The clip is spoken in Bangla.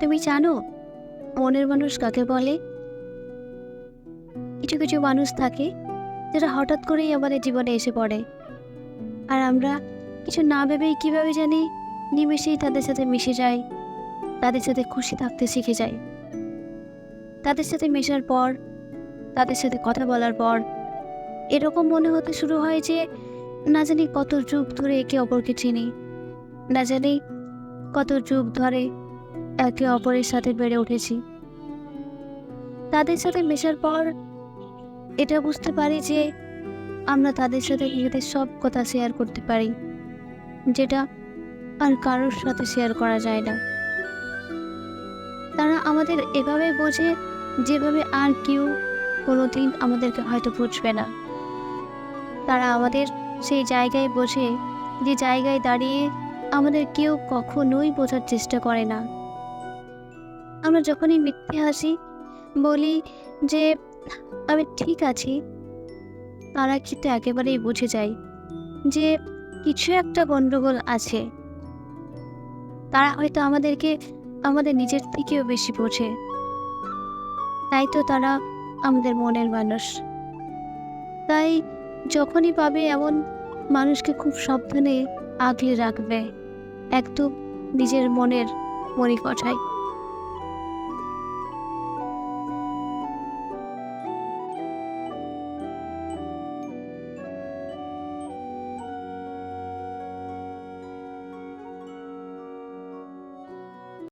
তুমি জানো, মনের মানুষ কাকে বলে? কিছু কিছু মানুষ থাকে যারা হঠাৎ করেই আমাদের জীবনে এসে পড়ে। আর আমরা কিছু না ভেবেই কীভাবে জানি নিমেষেই তাদের সাথে মিশে যাই, তাদের সাথে খুশি থাকতে শিখে যাই। তাদের সাথে মেশার পর, তাদের সাথে কথা বলার পর, এরকম মনে হতে শুরু হয় যে না জানি কত যুগ ধরে একে অপরকে চিনি, না জানি কত যুগ ধরে একে অপরের সাথে বেড়ে উঠেছি। তাদের সাথে মেশার পর এটা বুঝতে পারি যে আমরা তাদের সাথে নিজেদের সব কথা শেয়ার করতে পারি, যেটা আর কারোর সাথে শেয়ার করা যায় না। তারা আমাদের এভাবে বোঝে যেভাবে আর কেউ কোনোদিন আমাদেরকে হয়তো বুঝবে না। তারা আমাদের সেই জায়গায় বসে যে জায়গায় দাঁড়িয়ে আমাদের কেউ কখনোই বোঝার চেষ্টা করে না। আমরা যখনই মিথ্যে হাসি বলি যে, আমি ঠিক আছি, তারা কিন্তু একেবারেই বুঝে যায় যে, কিছু একটা গণ্ডগোল আছে। তারা হয়তো আমাদেরকে, আমাদের নিজের থেকেও বেশি বোঝে। তাই তো তারা আমাদের মনের মানুষ। তাই যখনই পাবে এমন মানুষকে খুব সাবধানে আগলে রাখবে, একদম নিজের মনের মনিকঠায়